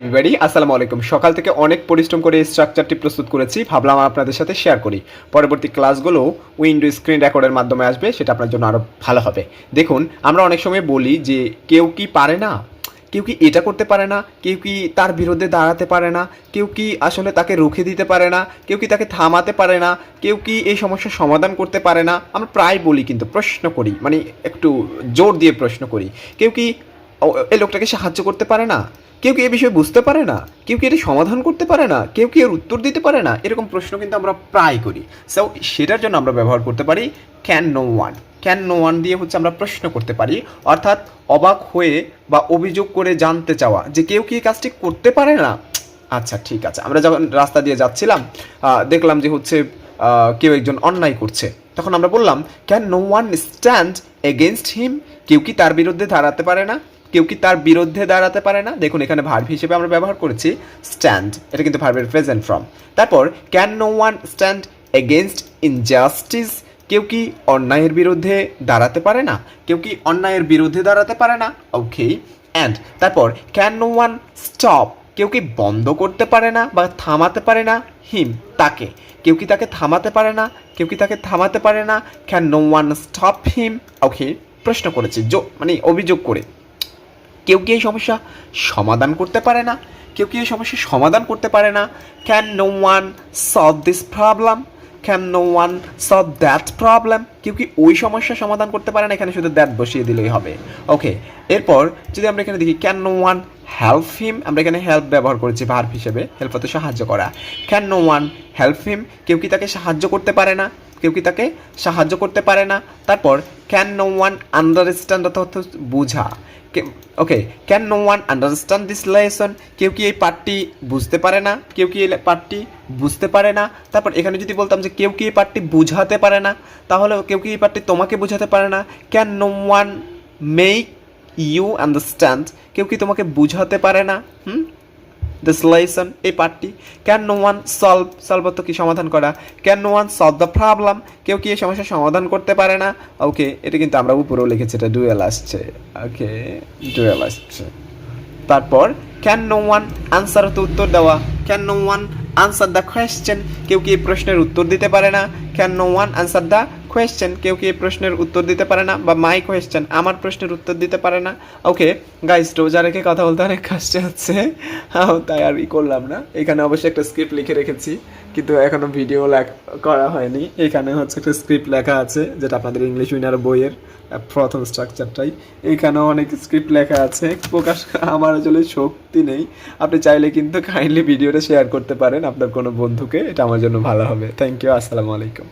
Everybody আসসালামু আলাইকুম। সকাল থেকে অনেক পরিশ্রম করে স্ট্রাকচারটি প্রস্তুত করেছি। ভাবলাম আপনাদের সাথে শেয়ার করি। পরবর্তী ক্লাসগুলো উইন্ডো স্ক্রিন রেকর্ডের মাধ্যমে আসবে, সেটা আপনার জন্য আরও ভালো হবে। দেখুন, আমরা অনেক সময় বলি যে, কেউ কি পারে না? কেউ কি এটা করতে পারে না? কেউ কি তার বিরুদ্ধে দাঁড়াতে পারে না? কেউ কি আসলে তাকে রুখে দিতে পারে না? কেউ কি তাকে থামাতে পারে না? কেউ কি এই সমস্যার সমাধান করতে পারে না? আমরা প্রায় বলি কিন্তু, প্রশ্ন করি। মানে একটু জোর দিয়ে প্রশ্ন করি। কেউ কি এই লোকটাকে সাহায্য করতে পারে না? কেউ কি এ বিষয়ে বুঝতে পারে না? কেউ কি এটি সমাধান করতে পারে না? কেউ কি এর উত্তর দিতে পারে না? এরকম প্রশ্ন কিন্তু আমরা প্রায় করি। সো সেটার জন্য আমরা ব্যবহার করতে পারি can no one can no one দিয়ে হচ্ছে আমরা প্রশ্ন করতে পারি। অর্থাৎ অবাক হয়ে বা অভিযোগ করে জানতে চাওয়া যে কেউ কি এই কাজটি করতে পারে না? আচ্ছা ঠিক আছে। আমরা যখন রাস্তা দিয়ে যাচ্ছিলাম দেখলাম যে হচ্ছে কেউ একজন অন্যায় করছে। তখন আমরা বললাম can no one stand against him কেউ কি তার বিরুদ্ধে দাঁড়াতে পারে না? কেউ কি তার বিরুদ্ধে দাঁড়াতে পারে না? দেখুন, এখানে ভার্ব হিসেবে আমরা ব্যবহার করেছি স্ট্যান্ড এটা কিন্তু ভার্বের প্রেজেন্ট ফর্ম তারপর can no one stand against injustice কেউ কি অন্যায়ের বিরুদ্ধে দাঁড়াতে পারে না? কেউ কি অন্যায়ের বিরুদ্ধে দাঁড়াতে পারে না? ওকে অ্যান্ড তারপর ক্যান নো ওয়ান স্টপ কেউ কি বন্ধ করতে পারে না বা থামাতে পারে না? হিম তাকে। কেউ কি তাকে থামাতে পারে না? কেউ কি তাকে থামাতে পারে না? Can no one stop him okay প্রশ্ন করেছে, জো মানে অভিযোগ করে। কেউ কি এই সমস্যা সমাধান করতে পারে না? কেউ কি এই সমস্যার সমাধান করতে পারে না? Can no one solve this problem can no one solve that problem কেউ কি ওই সমস্যার সমাধান করতে পারে না? এখানে শুধু দ্যাট বসিয়ে দিলেই হবে। ওকে এরপর যদি আমরা এখানে দেখি can no one help him আমরা এখানে হেল্প ব্যবহার করেছি ভার্ব হিসেবে হেল্প হতে সাহায্য করা। Can no one help him কেউ কি তাকে সাহায্য করতে পারে না? কেউ কি তাকে সাহায্য করতে পারে না? তারপর ক্যান নো ওয়ান আন্ডারস্ট্যান্ড অর্থ বুঝা। Okay can no one understand this lesson কেউ কি এই পাঠটি বুঝতে পারে না? কেউ কি এই পাঠটি বুঝতে পারে না? তারপর এখানে যদি বলতাম যে কেউ কি এই পাঠটি বুঝাতে পারে না তাহলে কেউ কি এই পাঠটি তোমাকে বুঝাতে পারে না? Can no one make you understand কেউ কি তোমাকে বুঝাতে পারে না? হুম? দিস লেসন এই পার্টটি can no one solve solve অর্থ কি সমাধান করা? Can no one solve the problem কেউ কি এই সমস্যার সমাধান করতে পারে না? ওকে এটা কিন্তু আমরা উপরেও লিখেছি, এটা ডুয়েল আসছে। ওকে ডুয়েল আসছে। তারপর ক্যান নো ওয়ান আনসার তো উত্তর দেওয়া? Can no one answer the question কেউ কি এই প্রশ্নের উত্তর দিতে পারে না? Can no one answer the question কেউ কি প্রশ্নের উত্তর দিতে পারে না? বা মাই কোয়েশ্চেন আমার প্রশ্নের উত্তর দিতে পারে না? ওকে গাইস রোজা রেখে কথা বলতে অনেক কষ্ট হচ্ছে। তাই আর ই করলাম না। এখানে অবশ্যই একটা স্ক্রিপ্ট লিখে রেখেছি, কিন্তু এখনও ভিডিও করা হয়নি। এখানে হচ্ছে একটা স্ক্রিপ্ট লেখা আছে, যেটা আপনাদের ইংলিশ উইনার বইয়ের প্রথম স্ট্রাকচারটাই এখানেও অনেক স্ক্রিপ্ট লেখা আছে। প্রকাশ, আমার আসলে শক্তি নেই। আপনি চাইলে কিন্তু কাইন্ডলি ভিডিওটা শেয়ার করতে পারেন আপনার কোনো বন্ধুকে। এটা আমার জন্য ভালো হবে। থ্যাংক ইউ আসসালামু আলাইকুম।